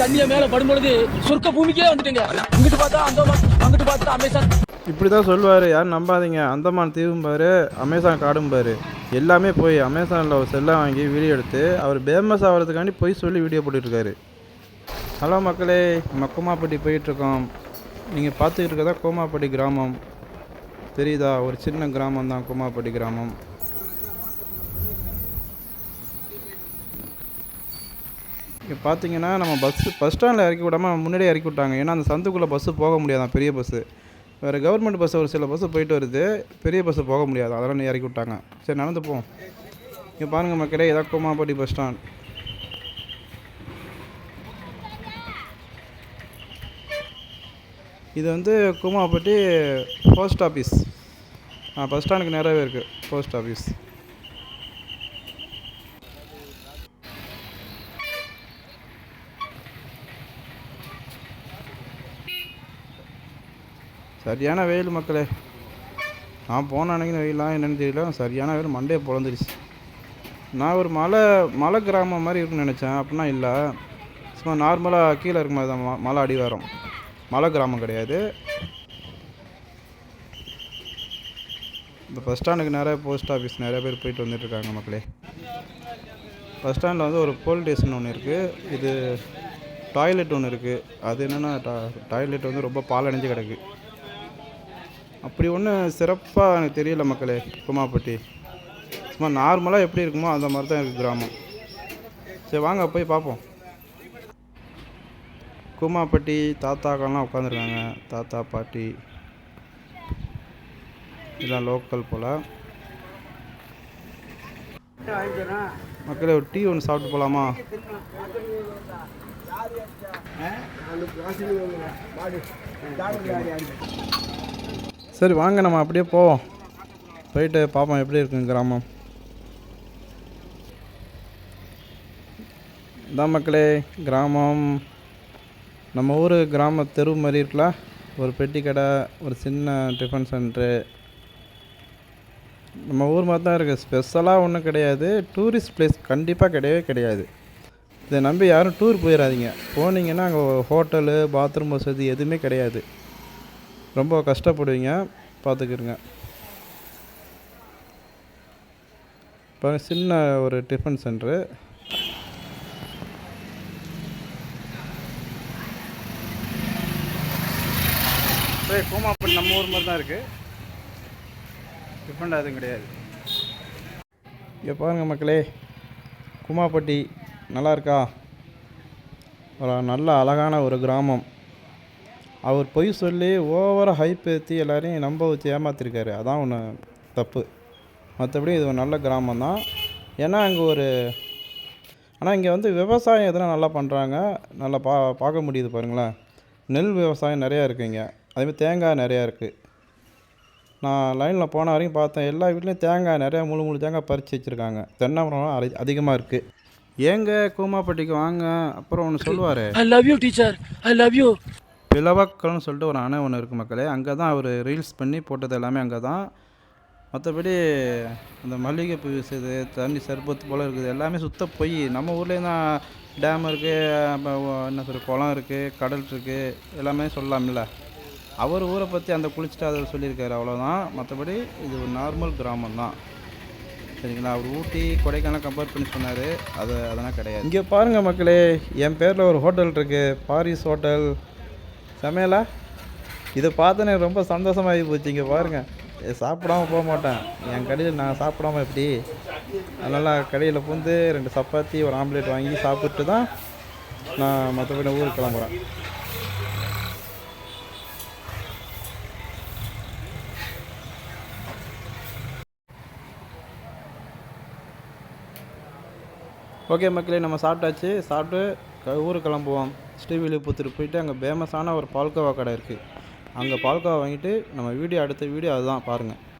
தண்ணிய மேல படும்பொழுது சொர்க்க பூமிக்கே வந்துட்டீங்க. இங்கிட்டு பார்த்தா அந்தமான் அங்கிட்டு பார்த்தா அமேசான். இப்படி தான் சொல்லுவார் யாரும் நம்பாதீங்க. அந்தமான் தீவும் பாரு அமேசான் காடும் பாரு. எல்லாமே போய் அமேசானில் ஒரு செல்லை வாங்கி வீடியோ எடுத்து அவர் பேமஸ் ஆகிறதுக்காண்டி போய் சொல்லி வீடியோ போட்டுட்ருக்காரு. ஹலோ மக்களே நம்ம போயிட்டுருக்கோம் நீங்கள் பார்த்துக்கிட்டு இருக்கதா கோமாப்பட்டி கிராமம். தெரியுதா? ஒரு சின்ன கிராமம் தான் கோமாப்பட்டி கிராமம். இங்கே பார்த்தீங்கன்னா நம்ம பஸ்ஸு பஸ் ஸ்டாண்டில் இறக்கி விடாமல் முன்னாடியே இறக்கி விட்டாங்க. ஏன்னா அந்த சந்துக்குள்ளே பஸ்ஸு போக முடியாதான் பெரிய பஸ்ஸு வேறு கவர்மெண்ட் பஸ்ஸு ஒரு சில பஸ்ஸு போயிட்டு வருது. பெரிய பஸ்ஸு போக முடியாது. அதெல்லாம் இறக்கி விட்டாங்க. சரி நடந்து போவோம். இங்கே பாருங்கள் மக்களே இதான் கோமாப்பட்டி பஸ் ஸ்டாண்ட் இது வந்து கோமாப்பட்டி போஸ்ட் ஆஃபீஸ் பஸ் ஸ்டாண்டுக்கு நேராகவே இருக்குது போஸ்ட் ஆஃபீஸ் சரியான வெயில் மக்களே. நான் போன அன்னைக்கு வெயிலாம் என்னென்னு தெரியல. சரியான வெயில் மண்டே பொழந்துருச்சு. நான் ஒரு மலை மலை கிராமம் மாதிரி இருக்குன்னு நினச்சேன். அப்படின்னா இல்லை. சும்மா நார்மலாக கீழே இருக்க மாதிரி தான் மலை அடிவாரம். மலை கிராமம் கிடையாது. இந்த பஸ் ஸ்டாண்டுக்கு நிறைய போஸ்ட் ஆஃபீஸ் நிறைய பேர் போயிட்டு வந்துட்டுருக்காங்க மக்களே. பஸ் ஸ்டாண்டில் வந்து ஒரு போலீஸ் ஸ்டேஷன் ஒன்று இருக்குது இது டாய்லெட் ஒன்று இருக்குது அது என்னென்னா டா டாய்லெட் வந்து ரொம்ப பாலடைஞ்சு கிடக்கு. அப்படி ஒன்றும் சிறப்பாக எனக்கு தெரியல மக்களே குமாப்பட்டி சும்மா நார்மலாக எப்படி இருக்குமோ அந்த மாதிரி தான் இருக்குது கிராமம். சரி வாங்க போய் பார்ப்போம். கூமாப்பட்டி தாத்தாக்கெல்லாம் உட்காந்துருக்காங்க தாத்தா பாட்டி. இதெல்லாம் லோக்கல் போல். மக்களே ஒரு டீ ஒன்று சாப்பிட்டு போகலாமா சரி வாங்க நம்ம அப்படியே போவோம். போயிட்டு பார்ப்போம் எப்படி இருக்குங்க கிராமம். இதான் மக்களே கிராமம். நம்ம ஊர் கிராம தெரு மாதிரி இருக்கலாம் ஒரு பெட்டி கடை ஒரு சின்ன டிஃபன் சென்ட்ரு. நம்ம ஊர் மாதிரி தான் இருக்குது ஸ்பெஷலாக ஒன்றும் கிடையாது. டூரிஸ்ட் பிளேஸ் கண்டிப்பாக கிடையவே கிடையாது. இதை நம்பி யாரும் டூர் போயிடாதீங்க போனீங்கன்னா அங்கே ஹோட்டலு பாத்ரூம் வசதி எதுவுமே கிடையாது. ரொம்ப கஷ்டப்படுவீங்க. பார்த்துக்கிருங்க. இப்போ சின்ன ஒரு டிஃபன் சென்ட்ரு. கோமாப்பட்டி நம்ம ஊர் மாதிரி தான் இருக்குது டிஃபரெண்ட் எதுவும் கிடையாது. இங்கே பாருங்க மக்களே குமாப்பட்டி நல்லா இருக்கா? ஒரு நல்ல அழகான ஒரு கிராமம். அவர் பொய் சொல்லி ஓவராக ஹைப் ஏற்றி எல்லாரையும் நம்ப வச்சு ஏமாத்திருக்காரு. அதான் ஒன்று தப்பு. மற்றபடி இது ஒரு நல்ல கிராமம் தான். ஏன்னா அங்கே ஒரு ஆனால் இங்கே வந்து விவசாயம் எதனா நல்லா பண்ணுறாங்க நல்லா பா பார்க்க முடியுது பாருங்களேன். நெல் விவசாயம் நிறையா இருக்குது இங்கே. அதேமாதிரி தேங்காய் நிறையா இருக்குது நான் லைனில் போன வரைக்கும் பார்த்தேன். எல்லா வீட்லேயும் தேங்காய் நிறையா முழு முழு தேங்காய் பறித்து வச்சுருக்காங்க. தென்னை மரம் அதிகமாக இருக்குது ஏங்க கூமாப்பட்டிக்கு வாங்க. அப்புறம் ஒன்று சொல்லுவார். I love you teacher I love you பிளவக்கல்னு சொல்லிட்டு ஒரு அணை ஒன்று இருக்குது மக்களே. அங்கே தான் அவர் ரீல்ஸ் பண்ணி போட்டது எல்லாமே அங்கே தான் மற்றபடி அந்த மல்லிகைப்பூ வீசுது தண்ணி சர்பத்து போல் இருக்குது எல்லாமே சுத்த பொய். நம்ம ஊர்லேயும் தான் டேம் இருக்குது என்ன சொல்கிற குளம் இருக்குது கடல் இருக்குது எல்லாமே சொல்லலாம்ல. அவர் ஊரை பற்றி அந்த குளிச்சுட்டு அதை சொல்லியிருக்காரு அவ்வளோதான் மற்றபடி இது ஒரு நார்மல் கிராமம் தான் சரிங்களா? அவர் ஊட்டி கொடைக்கானல் கம்பேர் பண்ணி சொன்னார் அது அதெல்லாம் கிடையாது. இங்கே பாருங்கள் மக்களே என் பேரில் ஒரு ஹோட்டல் இருக்குது பாரிஸ் ஹோட்டல் சமையலா? இதை பார்த்து எனக்கு ரொம்ப சந்தோஷமாகி போச்சு இங்கே பாருங்கள் சாப்பிடாம போக மாட்டேன். என் கடையில் நான் சாப்பிடாம எப்படி? அதனால் கடையில் பூந்து ரெண்டு சப்பாத்தி ஒரு ஆம்லேட் வாங்கி சாப்பிட்டு தான் நான் மற்றபடி ஊருக்கு கிளம்புறேன். ஓகே மக்களே நம்ம சாப்பிட்டாச்சு. சாப்பிட்டு க- ஊருக்கு கிளம்புவோம். ஸ்ரீவில்லிபுத்தூர் போயிட்டு அங்கே ஃபேமஸான ஒரு பால்கோவா கடை இருக்குது அங்கே பால்கோவா வாங்கிட்டு நம்ம வீடியோ அடுத்த வீடியோ அதுதான் பாருங்கள்